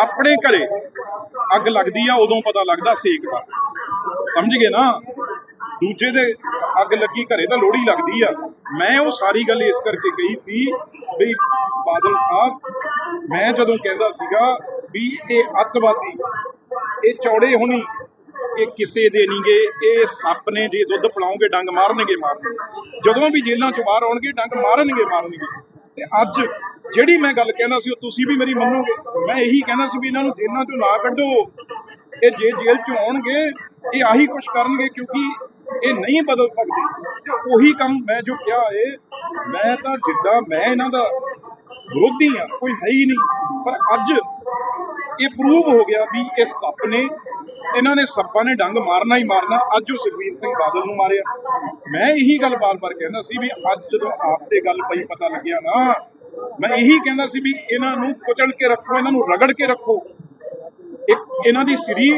ਆਪਣੇ ਘਰੇ ਅੱਗ ਲੱਗਦੀ ਆ, ਉਦੋਂ ਪਤਾ ਲੱਗਦਾ ਸੇਕ ਦਾ। ਸਮਝ ਗਏ ਨਾ? ਦੂਜੇ ਦੇ ਅੱਗ ਲੱਗੀ, ਘਰੇ ਤਾਂ ਲੋੜੀ ਲੱਗਦੀ ਆ। ਮੈਂ ਉਹ ਸਾਰੀ ਗੱਲ ਇਸ ਕਰਕੇ ਕਹੀ ਸੀ ਵੀ ਬਾਦਲ ਸਾਹਿਬ, ਮੈਂ ਜਦੋਂ ਕਹਿੰਦਾ ਸੀਗਾ ਵੀ ਇਹ ਅੱਤਵਾਦੀ, ਇਹ ਚੌੜੇ ਹੋਣੀ, ਇਹ ਕਿਸੇ ਦੇ ਨਹੀਂਗੇ ਇਹ ਸੱਪ ਨੇ ਜੇ ਦੁੱਧ ਪਿਲਾਉਂਗੇ, ਡੰਗ ਮਾਰਨਗੇ ਮਾਰਨਗੇ। ਜਦੋਂ ਵੀ ਜੇਲ੍ਹਾਂ ਚੋਂ ਬਾਹਰ ਆਉਣਗੇ, ਡੰਗ ਮਾਰਨਗੇ ਮਾਰਨਗੇ। ਤੇ ਅੱਜ ਜਿਹੜੀ ਮੈਂ ਗੱਲ ਕਹਿੰਦਾ ਸੀ ਉਹ ਤੁਸੀਂ ਵੀ ਮੇਰੀ ਮੰਨੋਗੇ। ਮੈਂ ਇਹੀ ਕਹਿੰਦਾ ਸੀ ਵੀ ਇਹਨਾਂ ਨੂੰ ਜੇਲ੍ਹਾਂ ਚੋਂ ਨਾ ਕੱਢੋ। ਇਹ ਜੇ ਜੇਲ੍ਹ ਚੋਂ ਆਉਣਗੇ, ਇਹ ਆਹੀ ਕੁਝ ਕਰਨਗੇ ਕਿਉਂਕਿ ਇਹ ਨਹੀਂ ਬਦਲ ਸਕਦੇ। ਤੇ ਉਹੀ ਕੰਮ ਮੈਂ ਜੋ ਕਿਹਾ ਏ, ਮੈਂ ਤਾਂ ਜਿੱਦਾਂ ਮੈਂ ਇਹਨਾਂ ਦਾ ਵਿਰੋਧੀ ਆ ਕੋਈ ਹੈ ਹੀ ਨਹੀਂ। ਪਰ ਅੱਜ ਇਹ ਪ੍ਰੂਵ ਹੋ ਗਿਆ ਵੀ ਇਹ ਸੱਪ ਨੇ, ਇਹਨਾਂ ਨੇ ਸੱਪਾਂ ਨੇ ਡੰਗ ਮਾਰਨਾ ਹੀ ਮਾਰਨਾ। ਅੱਜ ਉਹ ਸੁਖਬੀਰ ਸਿੰਘ ਬਾਦਲ ਨੂੰ ਮਾਰਿਆ। ਮੈਂ ਇਹੀ ਗੱਲ ਬਾਰ-ਬਾਰ ਕਹਿੰਦਾ ਸੀ ਵੀ ਅੱਜ ਜਦੋਂ ਆਪ ਤੇ ਗੱਲ ਪਈ, ਪਤਾ ਲੱਗਿਆ ਨਾ ਮੈਂ ਇਹੀ ਕਹਿੰਦਾ ਸੀ ਵੀ ਇਹਨਾਂ ਨੂੰ ਕੁਚਲ ਕੇ ਰੱਖੋ, ਇਹਨਾਂ ਨੂੰ ਰਗੜ ਕੇ ਰੱਖੋ। ਇੱਕ ਇਹਨਾਂ ਦੀ ਸਰੀ,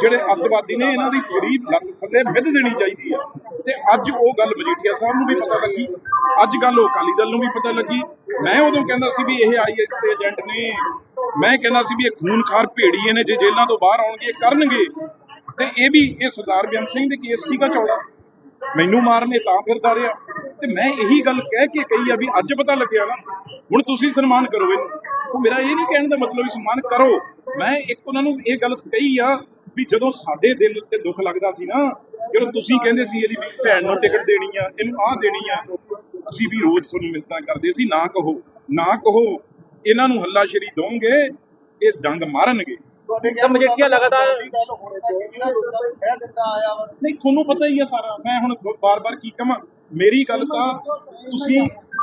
ਜਿਹੜੇ ਅੱਤਵਾਦੀ ਨੇ, ਇਹਨਾਂ ਦੀ ਸਰੀ ਲੱਤ ਥੱਲੇ ਮਿੱਧ ਦੇਣੀ ਚਾਹੀਦੀ ਆ ਤੇ ਅੱਜ ਉਹ ਗੱਲ ਮਜੀਠੀਆ ਸਾਹਿਬ ਨੂੰ ਵੀ ਪਤਾ ਲੱਗੀ, ਅੱਜ ਗੱਲ ਉਹ ਅਕਾਲੀ ਦਲ ਨੂੰ ਵੀ ਪਤਾ ਲੱਗੀ। ਮੈਂ ਉਦੋਂ ਕਹਿੰਦਾ ਸੀ ਵੀ ਇਹ ਆਈਐਸ ਦੇ ਏਜੰਟ ਨੇ, ਮੈਂ ਕਹਿੰਦਾ ਸੀ ਵੀ ਇਹ ਖੂਨਖਾਰ ਭੇੜੀਏ ਨੇ, ਜੇ ਜੇਲ੍ਹਾਂ ਤੋਂ ਬਾਹਰ ਆਉਣਗੇ ਕਰਨਗੇ। ਤੇ ਇਹ ਵੀ, ਇਹ ਸਰਦਾਰ ਬੇਅੰਤ ਸਿੰਘ ਦੇ ਕੇਸ ਸੀਗਾ ਚੌੜਾ। ਮੈਨੂੰ ਮਾਰਨੇ ਤਾਂ ਫਿਰਦਾ ਰਿਹਾ ਤੇ ਮੈਂ ਇਹੀ ਗੱਲ ਕਹਿ ਕੇ ਕਹੀ ਆ ਵੀ ਅੱਜ ਪਤਾ ਲੱਗਿਆ ਨਾ ਹੁਣ ਤੁਸੀਂ ਸਨਮਾਨ ਕਰੋ ਇਹਨੂੰ। ਮੇਰਾ ਇਹ ਨਹੀਂ ਕਹਿਣ ਦਾ ਮਤਲਬ ਵੀ ਸਨਮਾਨ ਕਰੋ। ਮੈਂ ਇੱਕ ਉਹਨਾਂ ਨੂੰ ਇਹ ਗੱਲ ਕਹੀ ਆ ਵੀ ਜਦੋਂ ਸਾਡੇ ਦਿਲ ਤੇ ਦੁੱਖ ਲੱਗਦਾ ਸੀ ਨਾ, ਜਦੋਂ ਤੁਸੀਂ ਕਹਿੰਦੇ ਸੀ ਇਹਦੀ ਭੈਣ ਨੂੰ ਟਿਕਟ ਦੇਣੀ ਆ, ਇਹਨੂੰ ਆਹ ਦੇਣੀ ਆ, ਅਸੀਂ ਵੀ ਰੋਜ਼ ਤੁਹਾਨੂੰ ਮਿੰਤਾਂ ਕਰਦੇ ਸੀ, ਨਾ ਕਹੋ ਨਾ ਕਹੋ, ਇਹਨਾਂ ਨੂੰ ਹੱਲਾਸ਼ੇਰੀ ਦੋਗੇ ਇਹ ਡੰਗ ਮਾਰਨਗੇ। ਤਾਂ ਮਜੀਠੀਆ ਲਗਾਤਾਰ ਨਹੀਂ ਤੁਹਾਨੂੰ ਪਤਾ ਹੀ ਆ ਸਾਰਾ। ਮੈਂ ਹੁਣ ਬਾਰ-ਬਾਰ ਕੀ ਕਹਾਂ? ਮੇਰੀ ਗੱਲ ਤਾਂ ਤੁਸੀਂ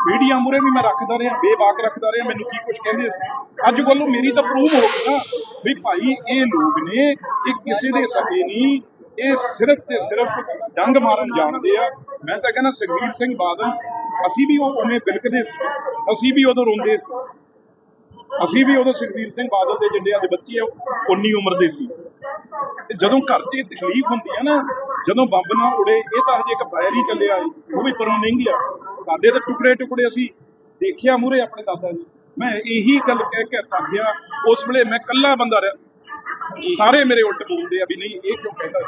ਮੀਡੀਆ ਮੂਰੇ ਵੀ ਮੈਂ ਰੱਖਦਾ ਰਿਹਾ ਬੇਬਾਕ ਰੱਖਦਾ ਰਿਹਾ ਮੈਨੂੰ ਕੀ ਕੁਝ ਕਹਿੰਦੇ ਸੀ। ਅੱਜ ਵੱਲੋਂ ਮੇਰੀ ਤਾਂ ਪ੍ਰੂਵ ਹੋ ਗਈ ਨਾ ਵੀ ਭਾਈ ਇਹ ਲੋਕ ਨੇ ਇਹ ਕਿਸੇ ਦੇ ਸਕੇ ਨਹੀਂ। ਇਹ ਸਿਰਫ ਤੇ ਸਿਰਫ ਡੰਗ ਮਾਰਨ ਜਾਣਦੇ ਆ। ਮੈਂ ਤਾਂ ਕਹਿੰਦਾ ਸੁਖਬੀਰ ਸਿੰਘ ਬਾਦਲ ਅਸੀਂ ਵੀ ਉਹ ਉਵੇਂ ਬਿਲਕਦੇ ਸੀ। ਅਸੀਂ ਵੀ ਉਦੋਂ ਰੋਂਦੇ ਸੀ। ਅਸੀਂ ਵੀ ਉਦੋਂ ਸੁਖਬੀਰ ਸਿੰਘ ਬਾਦਲ ਦੇ ਜਿੰਦਿਆਂ ਦੇ ਬੱਚੇ ਆ 19 ਉਮਰ ਦੇ ਸੀ। ਜਦੋਂ ਘਰ 'ਚ ਇਹ ਤਕਲੀਫ ਹੁੰਦੀ ਆ ਨਾ, ਜਦੋਂ ਬੰਬ ਨਾ ਉੜੇ, ਇਹ ਤਾਂ ਹਜੇ ਇੱਕ ਫਾਇਰ ਹੀ ਚੱਲਿਆ ਉਹ ਵੀ ਪਰੋਂ ਨਹੀਂ ਗਿਆ। ਸਾਡੇ ਤਾਂ ਟੁਕੜੇ ਟੁਕੜੇ ਅਸੀਂ ਦੇਖਿਆ ਮੂਰੇ ਆਪਣੇ ਦਾਦਾ ਜੀ। ਮੈਂ ਇਹੀ ਗੱਲ ਕਹਿ ਕੇ ਥੱਕ ਗਿਆ ਉਸ ਵੇਲੇ ਮੈਂ ਇਕੱਲਾ ਬੰਦਾ ਰਿਹਾ। ਸਾਰੇ ਮੇਰੇ ਉਲਟ ਬੋਲਦੇ ਆ ਵੀ ਨਹੀਂ, ਇਹ ਕਿਉਂ ਕਹਿੰਦਾ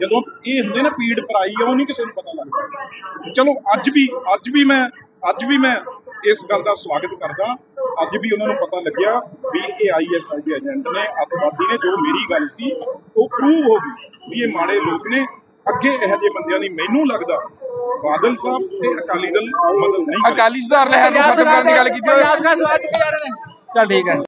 ਜਦੋਂ ਇਹ ਹੁੰਦੇ ਨਾ ਪੀੜ ਪਰਾਈ ਆ ਉਹ ਨਹੀਂ ਕਿਸੇ ਨੂੰ ਪਤਾ ਲੱਗਦਾ। ਚਲੋ, ਅੱਜ ਵੀ ਅੱਜ ਵੀ ਮੈਂ, ਅੱਜ ਵੀ ਮੈਂ ਇਸ ਗੱਲ ਦਾ ਸਵਾਗਤ ਕਰਦਾ ਅੱਜ ਵੀ ਉਹਨਾਂ ਨੂੰ ਪਤਾ ਲੱਗਿਆ ਵੀ ਇਹ ਆਈਐਸਆਈ ਦੇ ਏਜੰਟ ਨੇ ਅੱਤਵਾਦੀ ਨੇ ਜੋ ਮੇਰੀ ਗੱਲ ਸੀ ਉਹ ਪ੍ਰੂਵ ਹੋ ਗਈ ਵੀ ਇਹ ਮਾੜੇ ਲੋਕ ਨੇ। ਅੱਗੇ ਇਹੋ ਜਿਹੇ ਬੰਦਿਆਂ ਦੀ ਮੈਨੂੰ ਲੱਗਦਾ ਬਾਦਲ ਸਾਹਿਬ ਤੇ ਅਕਾਲੀ ਦਲ ਮਦਦ ਨਹੀਂ ਅਕਾਲੀ ਸੁਧਾਰ ਲਹਿਰ ਨੂੰ ਖਤਮ ਕਰਨ ਦੀ ਗੱਲ ਕੀਤੀ ਨੇ ਚੱਲ ਠੀਕ ਹੈ।